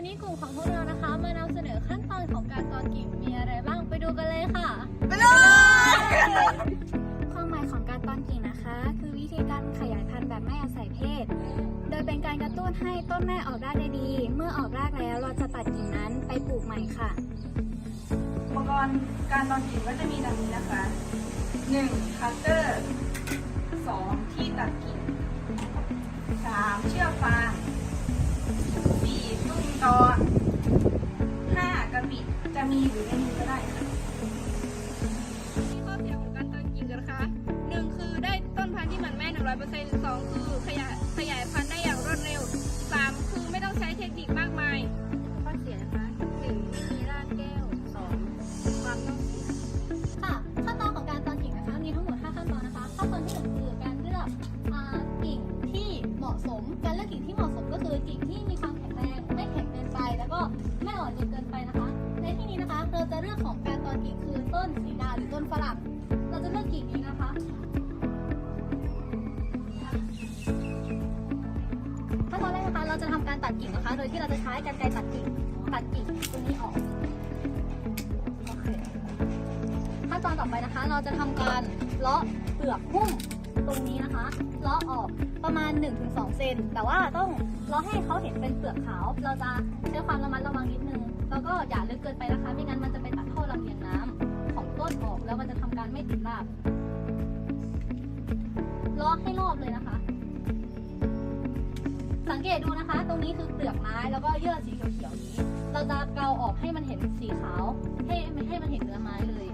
วันนี้กลุ่มของพวกเรานะคะมานำเสนอขั้นตอนของการตอนกิ่งมีอะไรบ้างไปดูกันเลยค่ะ ไปเลย ความหมายของการตอนกิ่งนะคะ คือวิธีการขยายพันธุ์แบบไม่อาศัยเพศ โดยเป็นการกระตุ้นให้ต้นแม่ออกรากได้ดี เมื่อออกรากแล้วเราจะตัดกิ่งนั้นไปปลูกใหม่ค่ะ อุปกรณ์การตอนกิ่งก็จะมีดังนี้นะคะ 1. คัตเตอร์ 2. ที่ตัดกิ่ง ปิดจะมีหรือไม่มีก็ได้ค่ะข้อเสียของการตอนกิ่งกันนะคะหนึ่งคือได้ต้นพันธุ์ที่หมันแม่หนึ่งร้อยเปอร์เซ็นต์สองคือขยายขยายพันธุ์ได้อย่างรวดเร็วสามคือไม่ต้องใช้เทคนิคมากมาย ข้อเสียนะคะหนึ่งไม่มีรากแก้วสองความต้องเสียค่ะขั้นตอนของการตอนกิ่งนะคะมีทั้งหมด5ขั้นตอนนะคะขั้นตอนที่หนึ่งคือการเลือกอ่ากิ่งที่เหมาะสม การเลือกกิ่งที่เหมาะสมก็คือกิ่งที่มีความแข็งแรงไม่แข็งเกินไป แล้วก็ไม่อ่อนจน เราจะเลือกของการตอนกิ่งคือต้นสีดาหรือต้นฝรั่ง เราจะเลือกกิ่งนี้นะคะขั้นตอนแรกนะคะเราจะทำการตัดกิ่งนะคะ โดยที่เราจะใช้กรรไกรตัดกิ่งตัดกิ่งตรงนี้ออกขั้นตอนต่อไปนะคะ เราจะทำการเลาะเปลือกหุ้มตรงนี้นะคะเลาะออกประมาณ 1-2 เซนแต่ว่าต้องเลาะให้เขาเห็นเป็นเปลือกขาว เราจะใช้ความระมัดระวังนิดนึง แล้วก็อย่าลึกเกินไปนะคะ ไม่งั้นมันจะไปตัดท่อลำเลียงน้ำของต้นออกแล้วมันจะทำการไม่ติดรากล้อให้รอบเลยนะคะ สังเกตดูนะคะ ตรงนี้คือเปลือกไม้แล้วก็เยื่อสีเขียวๆนี้ เราจะเกาออกให้มันเห็นสีขาว ให้ให้มันเห็นเนื้อไม้เลย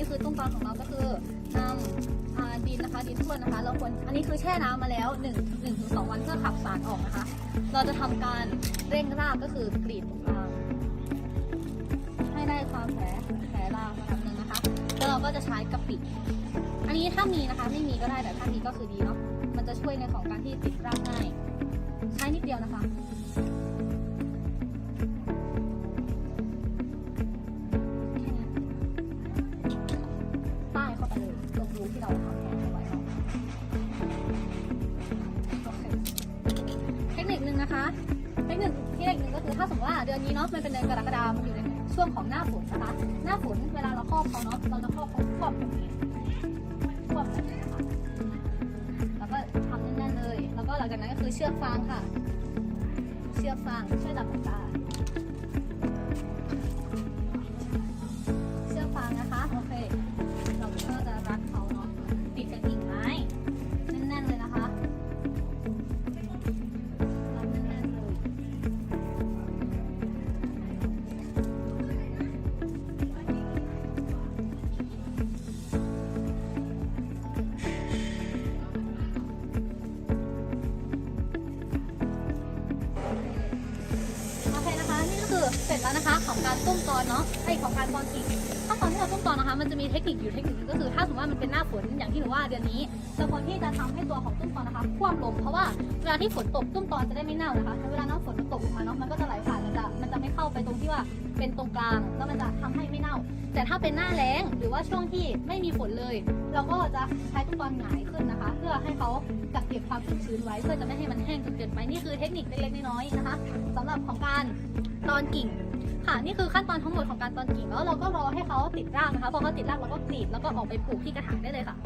นี่คือตุ้งตอนของเราก็คือนำอดินนะคะดินท่วนนะคะ เราควรอันนี้คือแช่น้ำมาแล้ว1 1ถึง2วันเพื่อขับสารออกนะคะ เราจะทำการเร่งรากก็คือกรีดรงกให้ได้ความแผลแผลรากระดับหนึ่งนะคะแล้วเราก็จะใช้กะปิอันนี้ถ้ามีนะคะไม่มีก็ได้แต่ถ้ามีก็คือดีเนาะมันจะช่วยในของการที่ติดรากง่ายใช้นิดเดียวนะคะ ดือนนี้เนาะมันเป็นเดือนกรกฎาคมมันอยู่ในช่วงของหน้าฝนนะคะหน้าฝนเวลาเราครอบเขาเนาะเราจะครอบเขาครอบครอบแบบนี้นะคะแล้วก็ทำแน่นๆเลย แล้วก็หลังจากนั้นก็คือเชือกฟางค่ะ เชือกฟางเชือกจับองตาเชือกฟางนะคะโอเค จแล้วนะคะ ของการต้มตอนเนาะไอของการตอนกิ่งถ้าตอนที่เราต้มตอนนะคะ มันจะมีเทคนิคอยู่เทคนิคนึงก็คือ ถ้าสมมติว่ามันเป็นหน้าฝนอย่างที่หนูว่าเดือนนี้เราควรที่จะทำให้ตัวของต้มตอนนะคะคว่ำลงเพราะว่าเวลาที่ฝนตกต้มตอนจะได้ไม่เน่านะคะแล้วเวลาน้ำฝนมันตกลงมาเนาะมันก็จะ ไม่เข้าไปตรงที่ว่าเป็นตรงกลางแล้วมันจะทำให้ไม่เน่า แต่ถ้าเป็นหน้าแล้งหรือว่าช่วงที่ไม่มีฝนเลย เราก็จะใช้ต้มตอนหงายขึ้นนะคะ เพื่อให้เขากักเก็บความชุ่มชื้นไว้ เพื่อจะไม่ให้มันแห้งจนเกินไปนี่คือเทคนิคเล็กๆน้อยๆนะคะสำหรับของการตอนกิ่งค่ะนี่คือขั้นตอนทั้งหมดของการตอนกิ่งแล้วเราก็รอให้เขาติดรากนะคะพอเขาติดรากเราก็กรีดแล้วก็ออกไปปลูกที่กระถางได้เลยค่ะ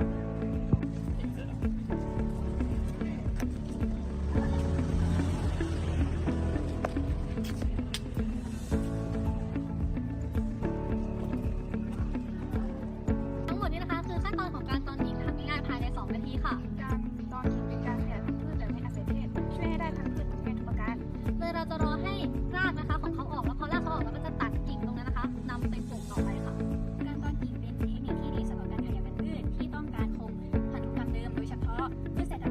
Chia